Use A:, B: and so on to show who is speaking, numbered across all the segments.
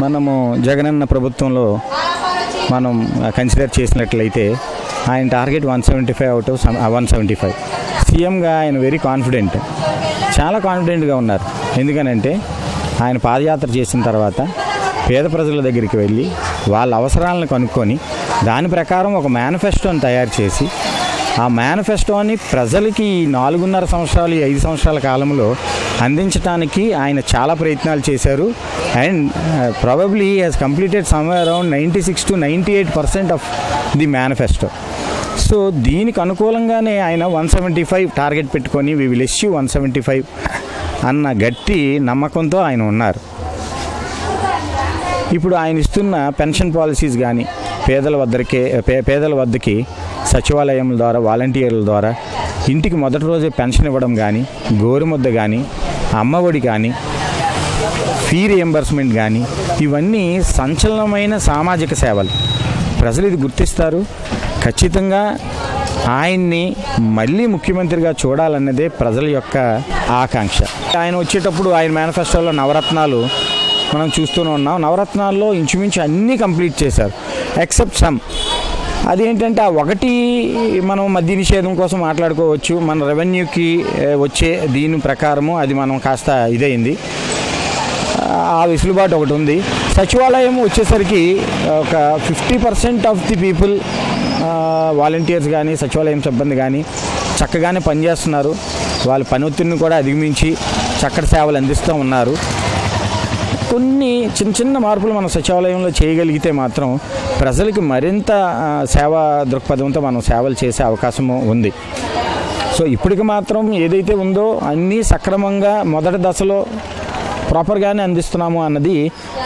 A: మనము జగనన్న ప్రభుత్వంలో మనం కన్సిడర్ చేసినట్లయితే ఆయన target one seventy five out of one seventy five సీఎంగా ఆయన వెరీ కాన్ఫిడెంట్ చాలా కాన్ఫిడెంట్గా ఉన్నారు. ఎందుకనంటే ఆయన పాదయాత్ర చేసిన తర్వాత పేద ప్రజల దగ్గరికి వెళ్ళి వాళ్ళ అవసరాలను కనుక్కొని దాని ప్రకారం ఒక మేనిఫెస్టోని తయారు చేసి ఆ మేనిఫెస్టోని ప్రజలకి ఈ నాలుగున్నర సంవత్సరాలు ఈ ఐదు సంవత్సరాల కాలంలో అందించడానికి ఆయన చాలా ప్రయత్నాలు చేశారు. And probably has completed somewhere around ninety six to ninety eight percent of the manifesto so దీనికి అనుకూలంగానే ఆయన వన్ సెవెంటీ ఫైవ్ టార్గెట్ పెట్టుకొని we will issue one seventy five అన్న గట్టి నమ్మకంతో ఆయన ఉన్నారు. ఇప్పుడు ఆయన ఇస్తున్న పెన్షన్ పాలసీస్ కానీ పేదల వద్దకే పేదల వద్దకి సచివాలయం ద్వారా వాలంటీర్ల ద్వారా ఇంటికి మొదటి రోజే పెన్షన్ ఇవ్వడం కానీ గోరుముద్ద కానీ అమ్మఒడి కానీ ఫీ రియంబర్స్మెంట్ కానీ ఇవన్నీ సంచలనమైన సామాజిక సేవలు. ప్రజలు ఇది గుర్తిస్తారు. ఖచ్చితంగా ఆయన్ని మళ్ళీ ముఖ్యమంత్రిగా చూడాలన్నదే ప్రజల యొక్క ఆకాంక్ష. ఆయన వచ్చేటప్పుడు ఆయన మేనిఫెస్టోలో నవరత్నాలు మనం చూస్తూనే ఉన్నాం. నవరత్నాల్లో ఇంచుమించు అన్నీ కంప్లీట్ చేశారు. Except some. అదేంటంటే ఆ ఒకటి మనం మద్య నిషేధం కోసం మాట్లాడుకోవచ్చు. మన రెవెన్యూకి వచ్చే దీని ప్రకారము అది మనం కాస్త ఇదైంది. ఆ వెసులుబాటు ఒకటి ఉంది. సచివాలయం వచ్చేసరికి ఒక fifty percent of the people volunteers కానీ సచివాలయం సిబ్బంది కానీ చక్కగానే పనిచేస్తున్నారు. వాళ్ళ పని ఒత్తిడిని కూడా అధిగమించి చక్కటి సేవలు అందిస్తూ ఉన్నారు. కొన్ని చిన్న చిన్న మార్పులు మన సచివాలయంలో చేయగలిగితే మాత్రం ప్రజలకి మరింత సేవా దృక్పథంతో మనం సేవలు చేసే అవకాశము ఉంది. సో ఇప్పటికి మాత్రం ఏదైతే ఉందో అన్నీ సక్రమంగా మొదటి దశలో ప్రాపర్గానే అందిస్తున్నాము అన్నది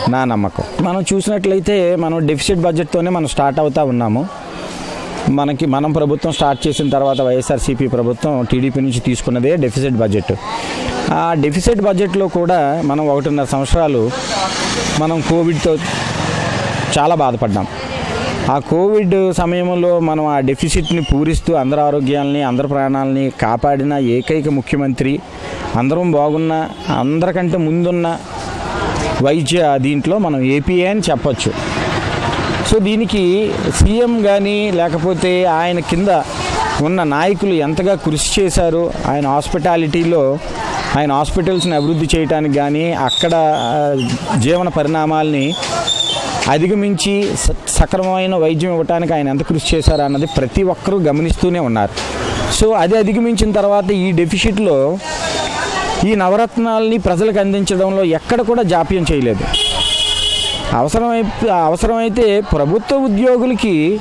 A: నా నమ్మకం. మనం చూసినట్లయితే మనం డెఫిసిట్ బడ్జెట్తోనే మనం స్టార్ట్ అవుతూ ఉన్నాము. మనకి మనం ప్రభుత్వం స్టార్ట్ చేసిన తర్వాత వైఎస్ఆర్సీపీ ప్రభుత్వం టీడీపీ నుంచి తీసుకున్నదే డెఫిసిట్ బడ్జెట్. ఆ డెఫిసిట్ బడ్జెట్లో కూడా మనం ఒకటిన్నర సంవత్సరాలు మనం కోవిడ్తో చాలా బాధపడ్డాం. ఆ కోవిడ్ సమయంలో మనం ఆ డెఫిసిట్ని పూరిస్తూ అందరి ఆరోగ్యాలని అందరి ప్రాణాలని కాపాడిన ఏకైక ముఖ్యమంత్రి అందరం బాగున్న అందరికంటే ముందున్న వైద్య దీంట్లో మనం ఏపీఏ అని చెప్పొచ్చు. సో దీనికి సీఎం కానీ లేకపోతే ఆయన కింద ఉన్న నాయకులు ఎంతగా కృషి చేశారు ఆయన హాస్పిటాలిటీలో ఆయన హాస్పిటల్స్ని అభివృద్ధి చేయడానికి కానీ అక్కడ జీవన పరిణామాల్ని అధిగమించి సక్రమమైన వైద్యం ఇవ్వడానికి ఆయన ఎంత కృషి చేశారు అన్నది ప్రతి ఒక్కరూ గమనిస్తూనే ఉన్నారు. సో అది అధిగమించిన తర్వాత ఈ డెఫిషిట్లో ఈ నవరత్నాల్ని ప్రజలకు అందించడంలో ఎక్కడ కూడా జాప్యం చేయలేదు. అవసరమై అవసరమైతే ప్రభుత్వ ఉద్యోగులకి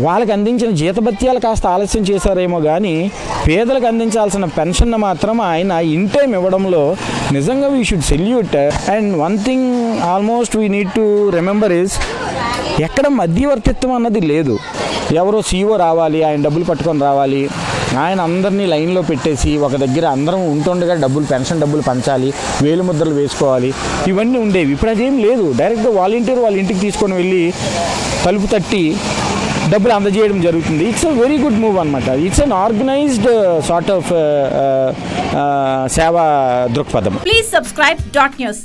A: వాళ్ళకి అందించిన జీతభత్యాలు కాస్త ఆలస్యం చేశారేమో కానీ పేదలకు అందించాల్సిన పెన్షన్ మాత్రం ఆయన ఇన్ టైం ఇవ్వడంలో నిజంగా we should salute and one thing almost we need to remember is ఎక్కడ మధ్యవర్తిత్వం అన్నది లేదు. ఎవరో సీఓ రావాలి ఆయన డబ్బులు పట్టుకొని రావాలి. ఆయన అందరినీ లైన్లో పెట్టేసి ఒక దగ్గర అందరం ఉంటుండగా డబ్బులు పెన్షన్ డబ్బులు పంచాలి వేలు ముద్రలు వేసుకోవాలి. ఇవన్నీ ఉండేవి. ఇప్పుడు అదేం లేదు. డైరెక్ట్గా వాలంటీర్ వాళ్ళ ఇంటికి తీసుకొని వెళ్ళి తలుపు తట్టి డబ్బులు అందజేయడం జరుగుతుంది. It's a very good move అనమాట it's an organised sort of సేవా దృక్పథం.
B: Please subscribe dot news